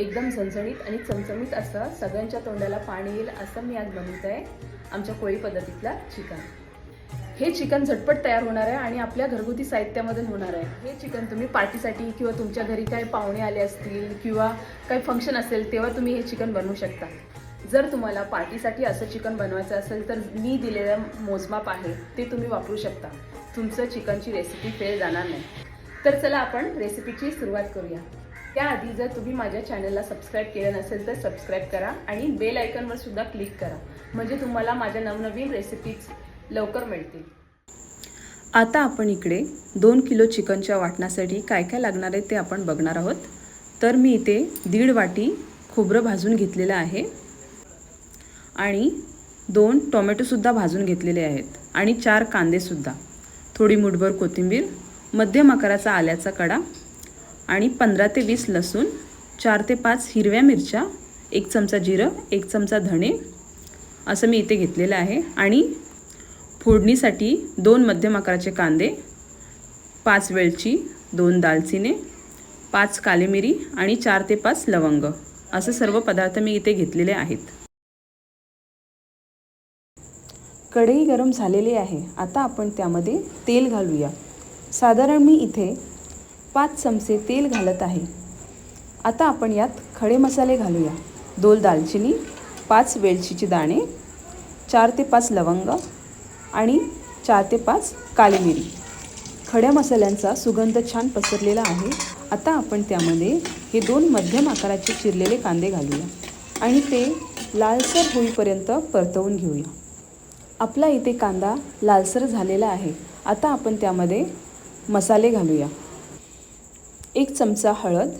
एकदम झणझणीत आणि चमचमीत असं सगळ्यांच्या तोंडाला पाणी येईल असं मी आज बनवत आहे आमच्या कोळी पद्धतीतला चिकन. हे चिकन झटपट तयार होणार आहे आणि आपल्या घरगुती साहित्यामधून होणार आहे. हे चिकन तुम्ही पार्टीसाठी किंवा तुमच्या घरी काही पाहुणे आले असतील किंवा काही फंक्शन असेल तेव्हा तुम्ही हे चिकन बनवू शकता. जर तुम्हाला पार्टीसाठी असं चिकन बनवायचं असेल तर मी दिलेलं मोजमाप आहे ते तुम्ही वापरू शकता. तुमचं चिकनची रेसिपी फेल जाणार नाही. तर चला आपण रेसिपीची सुरुवात करूया. त्याआधी जर तुम्ही माझ्या चॅनलला सबस्क्राईब केलं नसेल तर सबस्क्राईब करा आणि बेल आयकनवर सुद्धा क्लिक करा. म्हणजे तुम्हाला माझ्या नवनवीन रेसिपीज लवकर मिळतील. आता आपण इकडे दोन किलो चिकनच्या वाटण्यासाठी काय काय लागणार आहे ते आपण बघणार आहोत. तर मी इथे दीड वाटी खोबरं भाजून घेतलेलं आहे. आणि दोन टोमॅटोसुद्धा भाजून घेतलेले आहेत. आणि चार कांदेसुद्धा थोडी मुठभर कोथिंबीर मध्यम आकाराचा आल्याचा कडा आणि पंधरा ते वीस लसूण चार ते पाच हिरव्या मिरच्या एक चमचा जिरं एक चमचा धणे असं मी इथे घेतलेलं आहे. आणि फोडणीसाठी दोन मध्यम आकाराचे कांदे पाच वेलची दोन दालचिने पाच काली मिरी आणि चार ते पाच लवंग. असं सर्व पदार्थ मी इथे घेतलेले आहेत. कढई गरम झालेली आहे. आता आपण त्यामध्ये तेल घालूया. साधारण मी इथे पाच चमचे तेल घालत आहे. आता आपण यात खडे मसाले घालूया. दोन दालचिनी पाच वेलचीचे दाणे चार ते पाच लवंग आणि चार ते पाच काली मिरी. खड्या मसाल्यांचा सुगंध छान पसरलेला आहे. आता आपण त्यामध्ये हे दोन मध्यम आकाराचे चिरलेले कांदे घालूया आणि ते लालसर होईपर्यंत परतवून घेऊया. आपला इथे कांदा लालसर झालेला आहे. आता आपण त्यामध्ये मसाले घालूया. एक चमचा हळद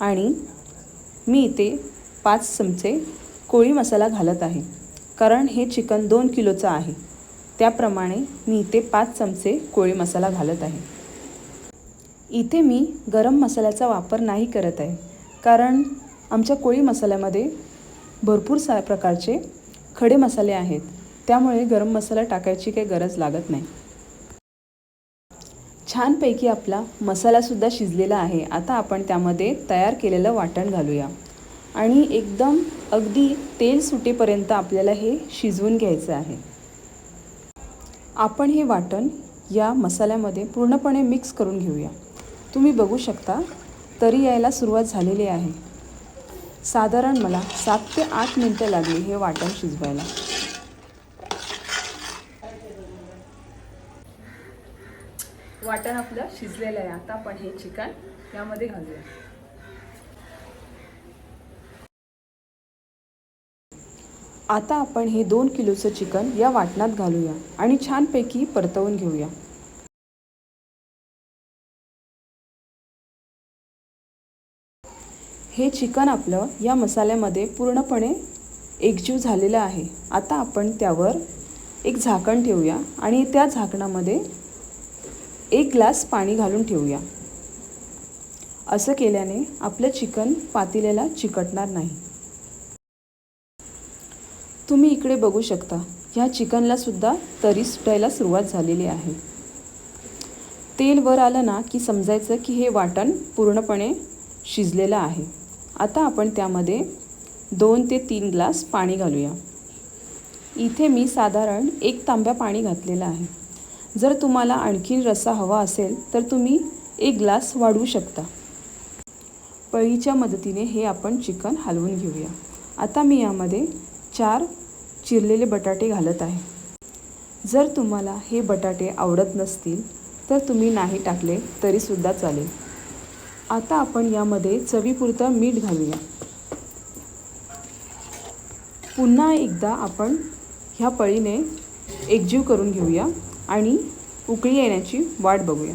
आणि मी इथे पाच चमचे कोळी मसाला घालत आहे. कारण हे चिकन दोन किलोचं आहे. त्याप्रमाणे मी इथे पाच चमचे कोळी मसाला घालत आहे. इथे मी गरम मसाल्याचा वापर नाही करत आहे. कारण आमच्या कोळी मसाल्यामध्ये भरपूर सा प्रकारचे खडे मसाले आहेत. त्यामुळे गरम मसाला टाकायची काही गरज लागत नाही. छानपैकी आपला मसालासुद्धा शिजलेला आहे. आता आपण त्यामध्ये तयार केलेलं वाटण घालूया. आणि एकदम अगदी तेल सुटेपर्यंत आपल्याला हे शिजवून घ्यायचं आहे. आपण हे वाटण या मसाल्यामध्ये पूर्णपणे मिक्स करून घेऊया. तुम्ही बघू शकता तरी यायला सुरुवात झालेली आहे. साधारण मला सात ते आठ मिनटं लागली हे वाटण शिजवायला. वाटण आपलं शिजलेलं आहे. आता आपण हे चिकन यामध्ये घालूया. आता आपण हे दोन किलोचं चिकन या वाटणात घालूया आणि छानपैकी परतवून घेऊया. हे चिकन आपलं या मसाल्यामध्ये पूर्णपणे एकजीव झालेलं आहे. आता आपण त्यावर एक झाकण ठेवूया आणि त्या झाकणामध्ये एक ग्लास पाणी घालून ठेवूया. असं केल्याने आपलं चिकन पातेल्याला चिकटणार नाही. तुम्ही इकडे बघू शकता ह्या चिकनला सुद्धा तरी सुटायला सुरुवात झालेली आहे. तेल वर आलं ना की समजायचं की हे वाटण पूर्णपणे शिजलेलं आहे. आता आपण त्यामध्ये दोन ते तीन ग्लास पाणी घालूया. इथे मी साधारण एक तांब्या पाणी घातलेलं आहे. जर तुम्हाला आणखी रस्सा हवा असेल तर तुम्ही एक ग्लास वाढवू शकता. पळीच्या मदतीने हे आपण चिकन हलवून घेऊया. आता मी यामध्ये चार चिरलेले बटाटे घालत आहे. जर तुम्हाला हे बटाटे आवडत नसतील तर तुम्ही नाही टाकले तरीसुद्धा चालेल. आता आपण यामध्ये चवीपुरतं मीठ घालूया. पुन्हा एकदा आपण ह्या पळीने एकजीव करून घेऊया. आणि उकळी येण्याची वाट बघूया.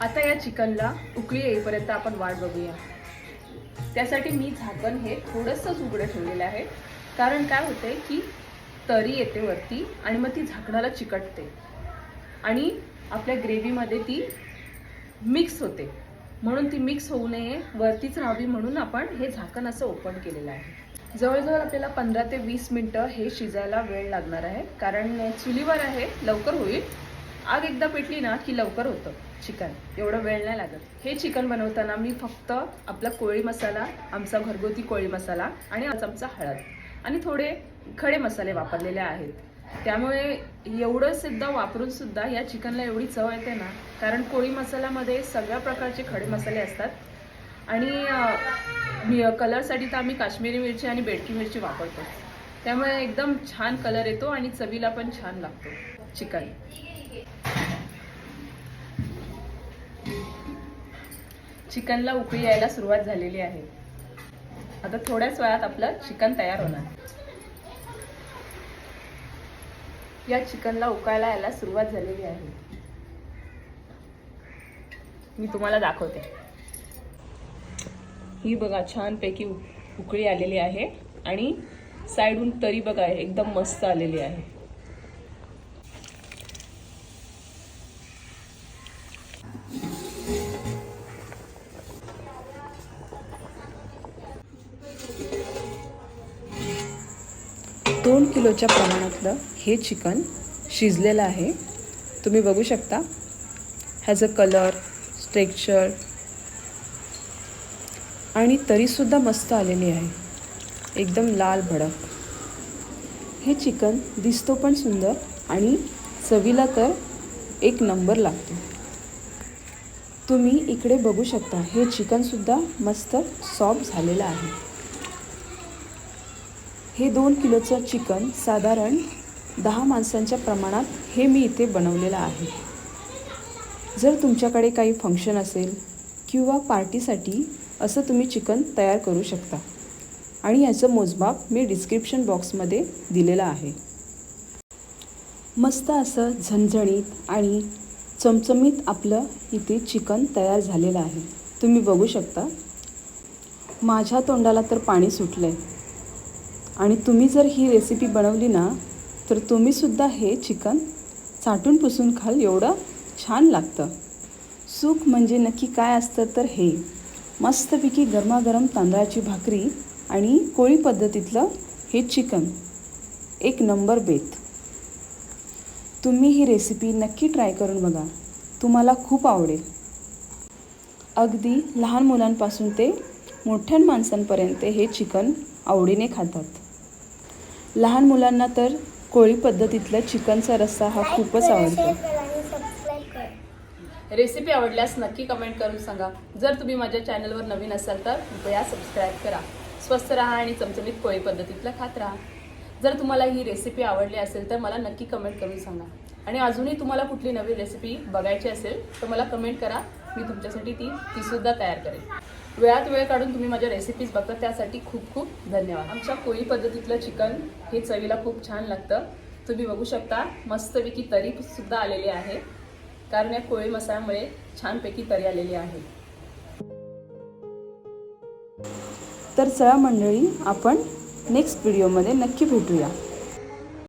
आता या चिकनला उकळी येईपर्यंत आपण वाट बघूया. त्यासाठी मी झाकण हे थोडंसंच उघडं ठेवलेलं आहे. कारण काय होते की तरी येते वरती आणि मग ती झाकणाला चिकटते. आणि आपल्या ग्रेव्हीमध्ये ती मिक्स होते. म्हणून ती मिक्स होऊ नये वरतीच राहावी म्हणून आपण हे झाकण असं ओपन केलेलं आहे. जवळजवळ आपल्याला पंधरा ते वीस मिनटं हे शिजायला वेळ लागणार आहे. कारण चुलीवर आहे लवकर होईल. आग एकदा पेटली ना की लवकर होतं चिकन. एवढं वेळ नाही लागत. हे चिकन बनवताना मी फक्त आपला कोळी मसाला आमचा घरगुती कोळी मसाला आणि आमचा हळद आणि थोडे खडे मसाले वापरलेले आहेत. त्यामुळे एवढं सुद्धा वापरून सुद्धा या चिकनला एवढी चव येते ना कारण कोळी मसाल्यामध्ये सगळ्या प्रकारचे खडे मसाले असतात. आणि मी कलरसाठी तर आम्ही काश्मीरी मिरची आणि बेडकी मिरची वापरतो. त्यामुळे एकदम छान कलर येतो आणि चवीला पण छान लागतो. चिकन. चिकनला उकळी यायला सुरुवात झालेली आहे. आता थोड्याच वेळात आपलं चिकन तयार होणार. या चिकनला उकळायला यायला सुरुवात झालेली आहे. मी तुम्हाला दाखवते. ही बघा छानपैकी उकळी आलेली आहे आणि साईडून तरी बघा एकदम मस्त आलेली आहे. दोन किलोच्या प्रमाणातलं हे चिकन शिजलेलं आहे. तुम्ही बघू शकता. ह्याचं कलर स्ट्रेक्चर आणि तरीसुद्धा मस्त आलेली आहे. एकदम लाल भडक. हे चिकन दिसतो पण सुंदर आणि चवीला तर एक नंबर लागतो. तुम्ही इकडे बघू शकता हे चिकनसुद्धा मस्त सॉफ्ट झालेलं आहे. हे दोन किलोचं चिकन साधारण दहा माणसांच्या प्रमाणात हे मी इथे बनवलेलं आहे. जर तुमच्याकडे काही फंक्शन असेल किंवा पार्टीसाठी असं तुम्ही चिकन तयार करू शकता. आणि याचं मोजमाप मी डिस्क्रिप्शन बॉक्समध्ये दिलेलं आहे. मस्त असं झणझणीत आणि चमचमीत आपलं इथे चिकन तयार झालेलं आहे. तुम्ही बघू शकता. माझ्या तोंडाला तर पाणी सुटलं आहे आणि तुम्ही जर ही रेसिपी बनवली ना तर तुम्हीसुद्धा हे चिकन चाटून पुसून खाल एवढं छान लागतं. सुख म्हणजे नक्की काय असतं तर हे. मस्तपैकी गरमागरम तांदळाची भाकरी आणि कोळी पद्धतीतलं हे चिकन. एक नंबर बेत. तुम्ही ही रेसिपी नक्की ट्राय करून बघा. तुम्हाला खूप आवडेल. अगदी लहान मुलांपासून ते मोठ्या माणसांपर्यंत हे चिकन आवडीने खातात. लहान मुलांना तर कोळी पद्धतीतलं चिकनचा रस्सा हा खूपच आवडतो. रेसिपी आवडल्यास नक्की कमेंट करून सांगा. जर तुम्ही माझ्या चॅनलवर नवीन असाल तर कृपया सबस्क्राईब करा. स्वस्त राहा आणि चमचमीत पोळी पद्धतीतलं खात राहा. जर तुम्हाला ही रेसिपी आवडली असेल तर मला नक्की कमेंट करून सांगा. आणि अजूनही तुम्हाला कुठली नवी रेसिपी बघायची असेल तर मला कमेंट करा. मी तुमच्यासाठी ती तीसुद्धा तयार करेन. वेळात वेळ काढून तुम्ही माझ्या रेसिपीज बघता त्यासाठी खूप खूप धन्यवाद. आमच्या कोळी पद्धतीतलं चिकन हे चवीला खूप छान लागतं. तुम्ही बघू शकता मस्तपैकी तरीसुद्धा आलेली आहे. कारण या कोळी मसाल्यामुळे छानपैकी तरी आलेली आहे. तर चला मंडळी आपण नेक्स्ट व्हिडिओमध्ये नक्की भेटूया.